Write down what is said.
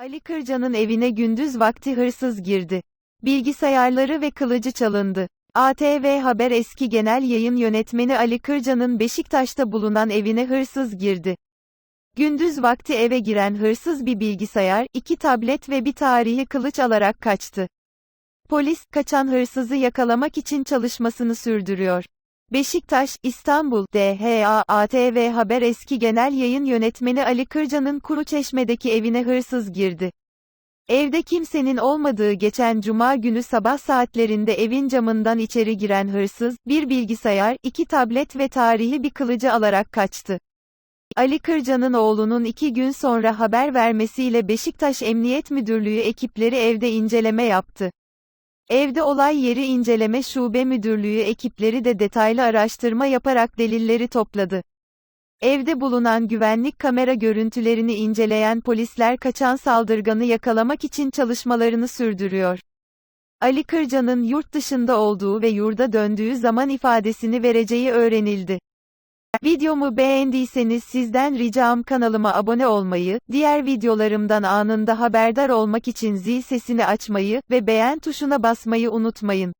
Ali Kırca'nın evine gündüz vakti hırsız girdi. Bilgisayarları ve kılıcı çalındı. ATV Haber eski genel yayın yönetmeni Ali Kırca'nın Beşiktaş'ta bulunan evine hırsız girdi. Gündüz vakti eve giren hırsız bir bilgisayar, iki tablet ve bir tarihi kılıç alarak kaçtı. Polis, kaçan hırsızı yakalamak için çalışmasını sürdürüyor. Beşiktaş, İstanbul, DHA, ATV Haber eski genel yayın yönetmeni Ali Kırca'nın Kuruçeşme'deki evine hırsız girdi. Evde kimsenin olmadığı geçen cuma günü sabah saatlerinde evin camından içeri giren hırsız, bir bilgisayar, iki tablet ve tarihi bir kılıcı alarak kaçtı. Ali Kırca'nın oğlunun iki gün sonra haber vermesiyle Beşiktaş Emniyet Müdürlüğü ekipleri evde inceleme yaptı. Evde olay yeri inceleme şube müdürlüğü ekipleri de detaylı araştırma yaparak delilleri topladı. Evde bulunan güvenlik kamera görüntülerini inceleyen polisler kaçan saldırganı yakalamak için çalışmalarını sürdürüyor. Ali Kırca'nın yurt dışında olduğu ve yurda döndüğü zaman ifadesini vereceği öğrenildi. Videomu beğendiyseniz sizden ricam kanalıma abone olmayı, diğer videolarımdan anında haberdar olmak için zil sesini açmayı ve beğen tuşuna basmayı unutmayın.